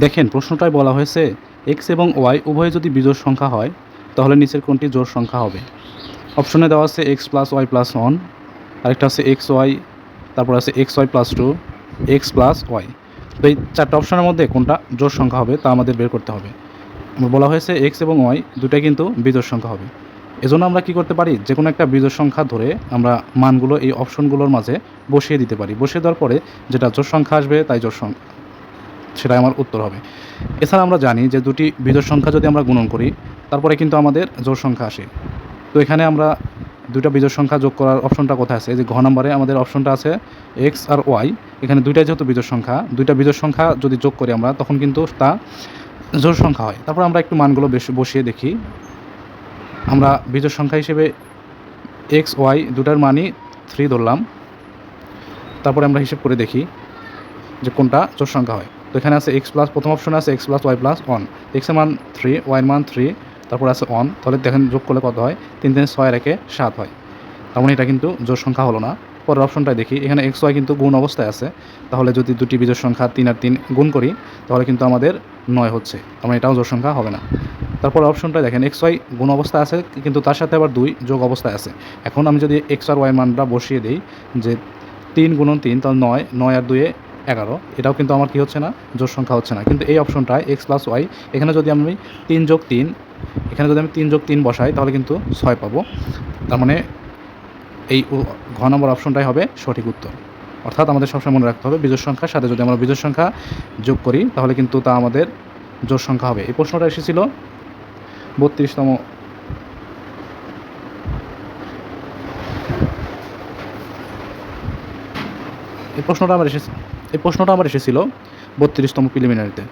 দেখেন, প্রশ্নটায় বলা হয়েছে এক্স এবং ওয়াই উভয় যদি বিজোড় সংখ্যা হয়, তাহলে নিচের কোনটি জোড় সংখ্যা হবে? অপশনে দেওয়া আছে X plus Y plus one আরেকটা আছে এক্স ওয়াই তারপর আছে X Y plus two X plus Y তো এই চারটা অপশনের মধ্যে কোনটা জোড় সংখ্যা হবে, তা আমাদের বের করতে হবে। বলা হয়েছে এক্স এবং ওয়াই দুটাই কিন্তু বিজোড় সংখ্যা হবে। এজন্য আমরা কি করতে পারি? যে কোনো একটা বিজোড় সংখ্যা ধরে আমরা মানগুলো এই অপশনগুলোর মাঝে বসিয়ে দিতে পারি। বসিয়ে দেওয়ার পরে যেটা জোড় সংখ্যা আসবে, তাই জোড় সংখ্যা সেটাই আমার উত্তর হবে। এছাড়া আমরা জানি যে দুটি বিজোড় সংখ্যা যদি আমরা গুণন করি, তারপরে কিন্তু আমাদের জোড় সংখ্যা আসে। তো এখানে আমরা দুইটা বিজোড় সংখ্যা যোগ করার অপশনটা কোথায় আছে? যে ঘ নম্বরে আমাদের অপশনটা আছে এক্স আর ওয়াই এখানে দুইটাই যেহেতু বিজোড় সংখ্যা, দুইটা বিজোড় সংখ্যা যদি যোগ করি আমরা, তখন কিন্তু তা জোড় সংখ্যা হয়। তারপর আমরা একটু মানগুলো বসিয়ে দেখি। আমরা বিজোড় সংখ্যা হিসেবে এক্স ওয়াই দুটার মানই থ্রি ধরলাম। তারপরে আমরা হিসেব করে দেখি যে কোনটা জোড় সংখ্যা হয়। তো এখানে আছে এক্স প্লাস প্রথম অপশনে আছে X plus Y plus one এক্সের মান থ্রি ওয়াইয়ের মান থ্রি তারপর আছে ওয়ান তাহলে দেখেন যোগ করলে কত হয়? তিন তিন, ছয় রেখে সাত হয়। তার মানে এটা কিন্তু জোর সংখ্যা হলো না। পরের অপশনটায় দেখি, এখানে এক্স ওয়াই কিন্তু গুণ অবস্থায় আছে। তাহলে যদি দুটি বিজোড় সংখ্যা তিন আর তিন গুণ করি, তাহলে কিন্তু আমাদের নয় হচ্ছে। তার মানে এটাও জোর সংখ্যা হবে না। তারপর অপশনটা দেখেন এক্স ওয়াই গুণ অবস্থায় আছে, কিন্তু তার সাথে আবার দুই যোগ অবস্থায় আছে। এখন আমি যদি এক্স আর ওয়াই মানটা বসিয়ে দিই, যে তিন গুণন তিন, তাহলে নয় নয় আর দুয়ে এগারো। এটাও কিন্তু আমার কি হচ্ছে না? জোড় সংখ্যা হচ্ছে না। কিন্তু এই অপশনটায় এক্স প্লাস ওয়াই এখানে যদি আমি তিন যোগ তিন, এখানে যদি আমি তিন যোগ তিন বসাই, তাহলে কিন্তু ছয় পাবো। তার মানে এই ঘ নম্বর অপশনটাই হবে সঠিক উত্তর। অর্থাৎ আমাদের সবসময় মনে রাখতে হবে বিজোড় সংখ্যার সাথে যদি আমরা বিজোড় সংখ্যা যোগ করি, তাহলে কিন্তু তা আমাদের জোড় সংখ্যা হবে। এই প্রশ্নটা এসেছিল বত্রিশতম এই প্রশ্নটা আমার এসেছে। এই প্রশ্নটা আমার এসেছিল বত্রিশতম প্রিলিমিনারিতে